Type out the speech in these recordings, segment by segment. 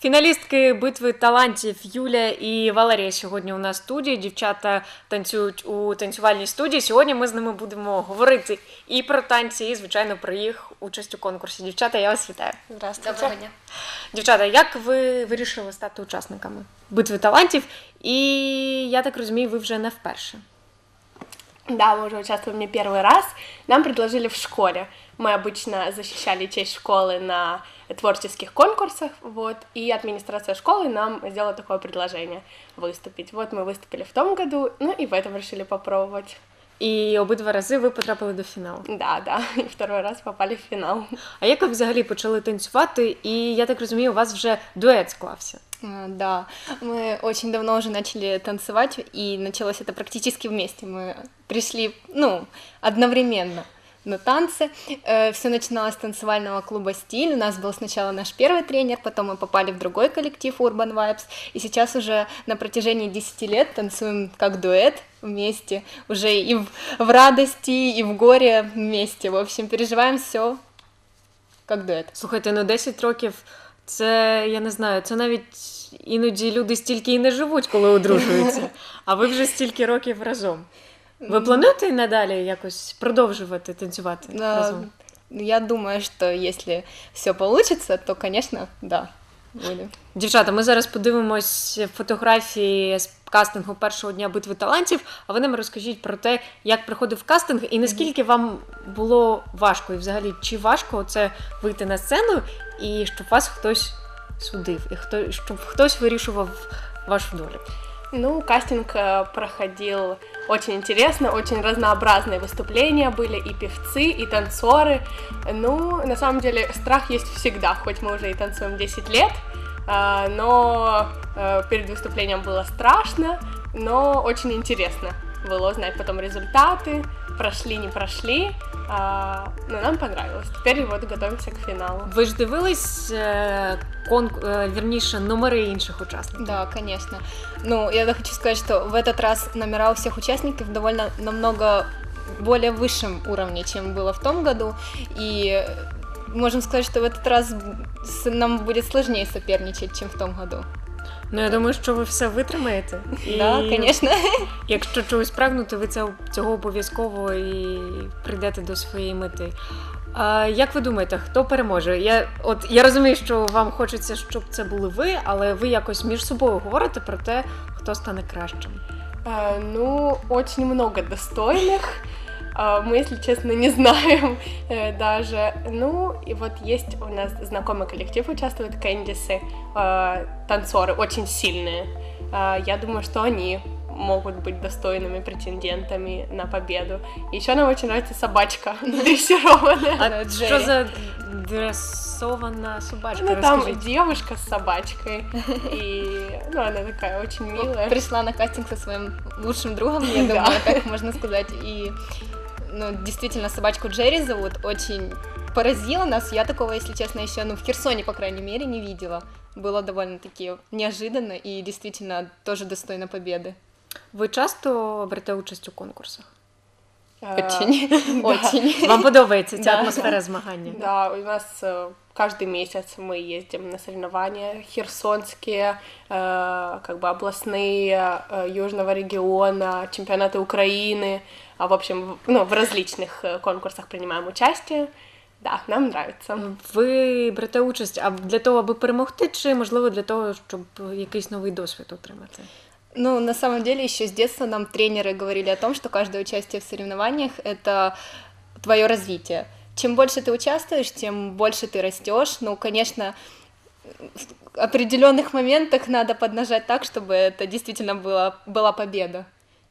Фіналістки битви талантів Юля і Валерія сьогодні у нас в студії. Дівчата танцюють у танцювальній студії. Сьогодні ми з ними будемо говорити і про танці, і звичайно про їх участь у конкурсі. Дівчата, я вас вітаю. Здравствуйте. Доброго дня. Дівчата, як ви вирішили стати учасниками битви талантів? І я так розумію, ви вже не вперше. Да, мы уже участвуем не первый раз. Нам предложили в школе. Мы обычно защищали честь школы на творческих конкурсах, вот, и администрация школы нам сделала такое предложение выступить. Вот мы выступили в том году, ну и в этом решили попробовать. І обидва рази ви потрапили до фіналу. Да, да, и второй раз попали в финал. А як ви взагалі почали танцювати? І я так розумію, у вас вже дует склався. Да, мы очень давно уже начали танцевать, и началось это практически вместе. Мы пришли, ну, одновременно на танцы. Все начиналось с танцевального клуба «Стиль». У нас был сначала наш первый тренер, потом мы попали в другой коллектив Urban Vibes. И сейчас уже на протяжении 10 лет танцуем как дуэт вместе. Уже и в, радости, и в горе вместе. В общем, переживаем все как дуэт. Слухайте, ну 10 років це я не знаю, це навіть іноді люди стільки і не живуть, коли одружуються. А ви вже стільки років разом. Ви плануєте надалі якось продовжувати танцювати разом? Я думаю, что если все получится, то, конечно, да, будем. Дівчата, ми зараз подивимось фотографії з кастингу першого дня битви талантів. А ви нам розкажіть про те, як проходив кастинг і наскільки вам було важко, і взагалі чи важко це вийти на сцену і щоб вас хтось судив, і хто щоб хтось вирішував вашу долю. Ну, кастинг э, проходил очень интересно, очень разнообразные выступления были, и певцы, и танцоры. Ну, на самом деле, страх есть всегда, хоть мы уже и танцуем 10 лет, а, но э, перед выступлением было страшно, но очень интересно было узнать потом результаты, прошли, не прошли, а, но нам понравилось. Теперь вот готовимся к финалу. Ви ж дивились е, кон... е, вірніше номери інших учасників? Да, конечно. Ну, я хочу сказать, что в этот раз номера у всех участников довольно намного более высшем уровне, чем было в том году. И можем сказать, что в этот раз с- нам будет сложнее соперничать, чем в том году. Ну я думаю, що ви все витримаєте. Да, конечно. Якщо чогось прагнути, ви цього обов'язково і прийдете до своєї мети. А як ви думаєте, хто переможе? Я от я розумію, що вам хочеться, щоб це були ви, але ви якось між собою говорите про те, хто стане кращим. А, Ну, очень много достойных А, Мы, если честно, не знаем э, даже. Ну, и вот есть у нас знакомый коллектив участвует, Кэндисы, э, танцоры, очень сильные. А, Я думаю, что они могут быть достойными претендентами на победу. Еще нам очень нравится собачка дрессированная. А Да, що Джері. за дресована собачка? Ну, там Розкажіть. девушка с собачкой. И, ну, она такая очень милая. Пришла на кастинг со своим лучшим другом, я Да. думаю, так можно сказать. И ну, действительно, собачку Джерри зовут, очень поразила нас. Я такого, если честно, еще ну, в Херсоне, по крайней мере, не видела. Было довольно-таки неожиданно и действительно тоже достойно победы. Ви часто берете участь у конкурсах? А, Очень, очень. Вам подобається ця Да. атмосфера змагання? Да, у нас э, каждый месяц мы ездим на соревнования херсонские, э, как бы областные, э, южного региона, чемпионаты Украины, а в общем, в- ну, в различных э, конкурсах принимаем участие. Да, нам нравится. Ви берете участь а для того, аби перемогти, чи можливо для того, щоб якийсь новий досвід отримати? Ну, на самом деле, еще с детства нам тренеры говорили о том, что каждое участие в соревнованиях — это твое развитие. Чем больше ты участвуешь, тем больше ты растешь. Ну, конечно, в определенных моментах надо поднажать так, чтобы это действительно была, была победа.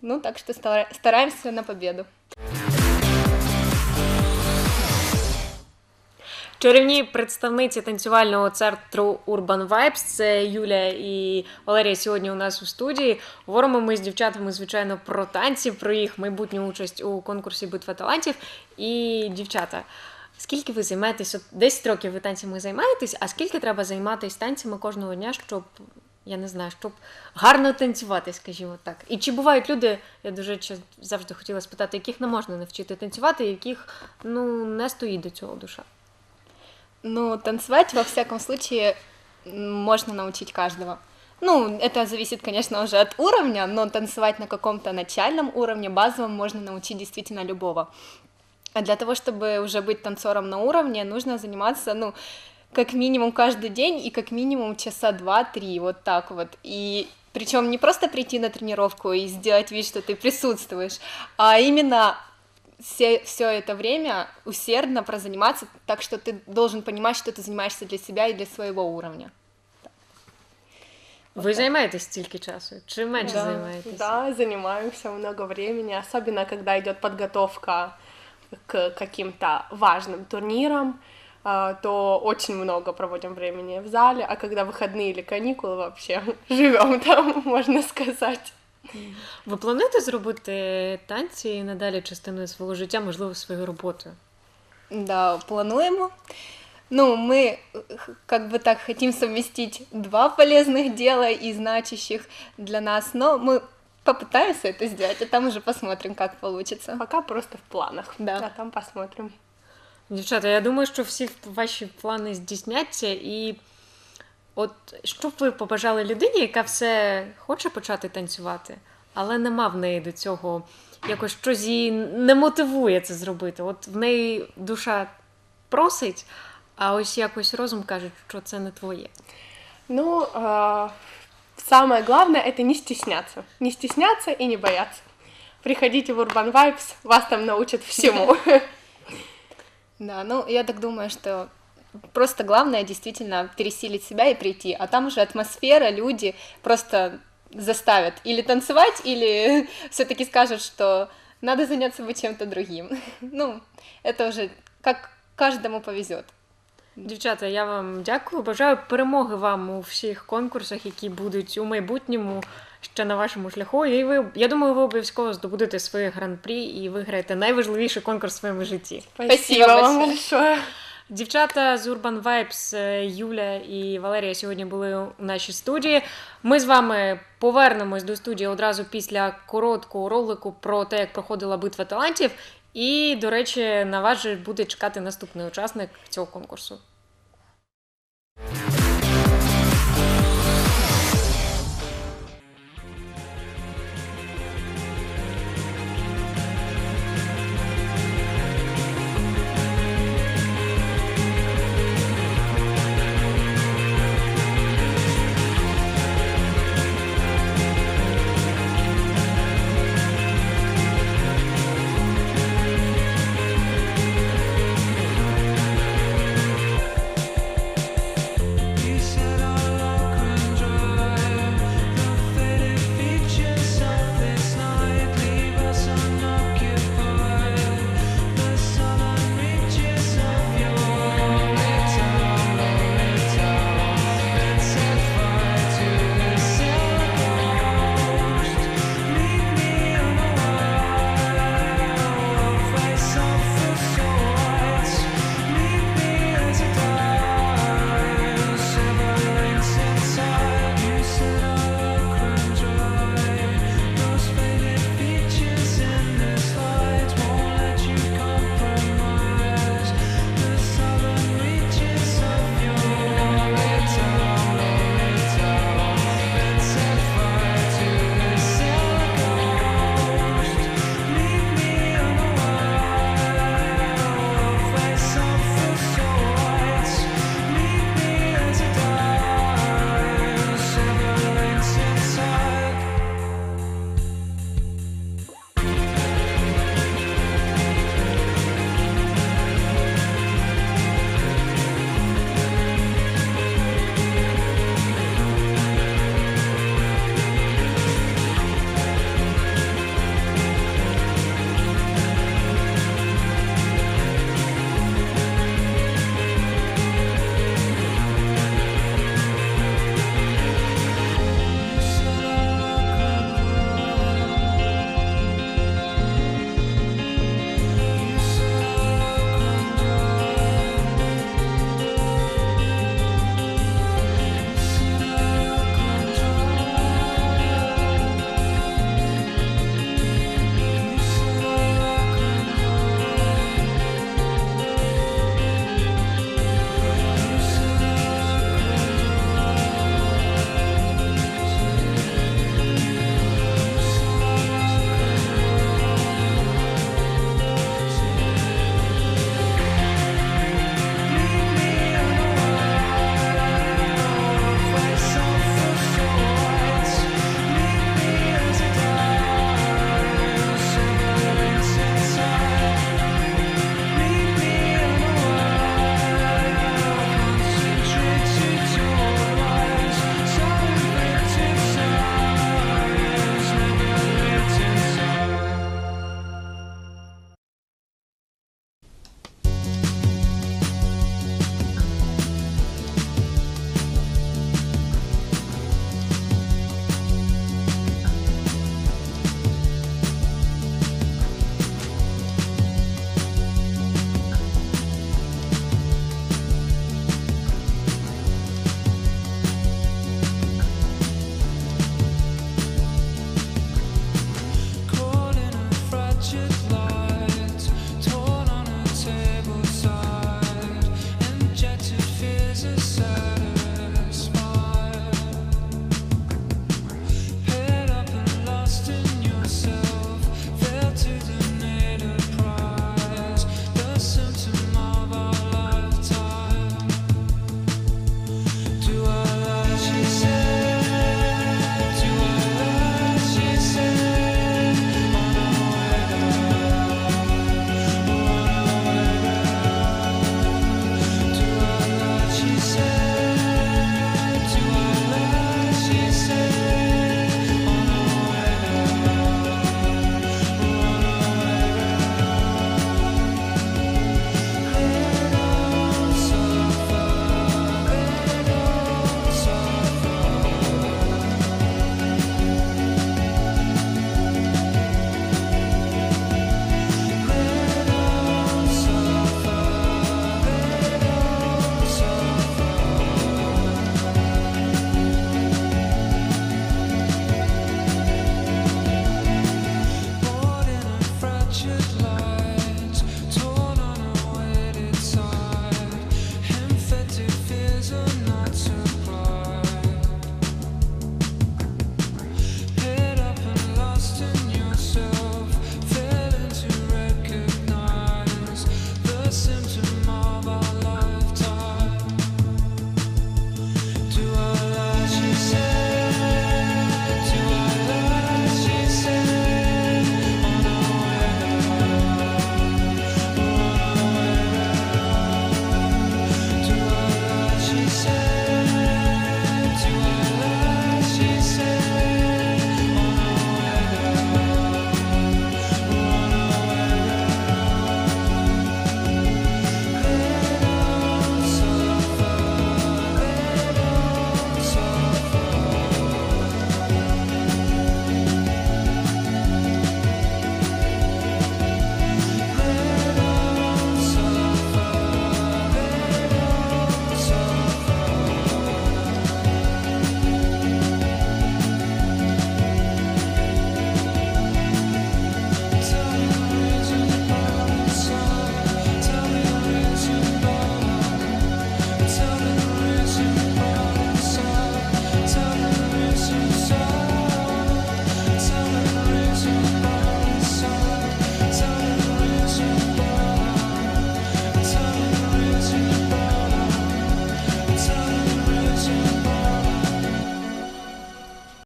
Ну, так что стара- стараемся на победу. Чарівні представниці танцювального центру Urban Vibes, це Юля і Валерія сьогодні у нас у студії. Говоримо ми з дівчатами, звичайно, про танці, про їх майбутню участь у конкурсі Битва талантів. І дівчата, скільки ви займаєтесь? От 10 років ви танцями займаєтесь, а скільки треба займатися танцями кожного дня, щоб я не знаю, щоб гарно танцювати, скажімо так. І чи бувають люди, я дуже завжди хотіла спитати, яких не можна навчити танцювати, яких ну не стоїть до цього душа. Ну, танцевать, во всяком случае, можно научить каждого. Ну, это зависит, конечно, уже от уровня, но танцевать на каком-то начальном уровне, базовом, можно научить действительно любого. А для того, чтобы уже быть танцором на уровне, нужно заниматься, ну, как минимум каждый день и как минимум часа два-три, вот так вот. И причем не просто прийти на тренировку и сделать вид, что ты присутствуешь, а именно все, все это время усердно прозаниматься, так что ты должен понимать, что ты занимаешься для себя и для своего уровня. Ви займаєтесь стільки часу? Чи менше Да, займаєтесь? да, занимаемся много времени, особенно когда идет подготовка к каким-то важным турнирам, а, то очень много проводим времени в зале, а когда выходные или каникулы вообще живем там, можно сказать. Ви плануєте зробити танці надалі частиною свого життя, можливо, своєю роботою? Да, плануем. Ну, мы э, х- как бы так хотим совместить два полезных дела и значащих для нас, но мы попытаемся это сделать, а там уже посмотрим, как получится. Пока просто в планах, Да. а там посмотрим. Дівчата, я думаю, що всі ваші плани здійсняться, і от що б ви побажали людині, яка все хоче почати танцювати, але нема в неї до цього якось щось її не мотивує це зробити. От в неї душа просить, а ось якось розум каже, що це не твоє. Ну, а, самое главное это не стесняться. Не стесняться и не бояться. Приходите в Urban Vibes, вас там научат всему. Да, ну, я так думаю, что просто главное действительно пересилить себя и прийти, а там уже атмосфера, люди просто заставят или танцевать, или все-таки скажут, что надо заняться бы чем-то другим. Ну, это уже как каждому повезет. Дівчата, я вам дякую. Бажаю перемоги вам у всіх конкурсах, які будуть у майбутньому ще на вашому шляху. І ви, я думаю, ви обов'язково здобудете своє гран-прі і виграєте найважливіший конкурс в своєму житті. Спасибо вам большое. Дівчата з Urban Vibes, е, Юля і Валерія сьогодні були у нашій студії. Ми з вами повернемось до студії одразу після короткого ролику про те, як проходила битва талантів. І, до речі, на вас же буде чекати наступний учасник цього конкурсу.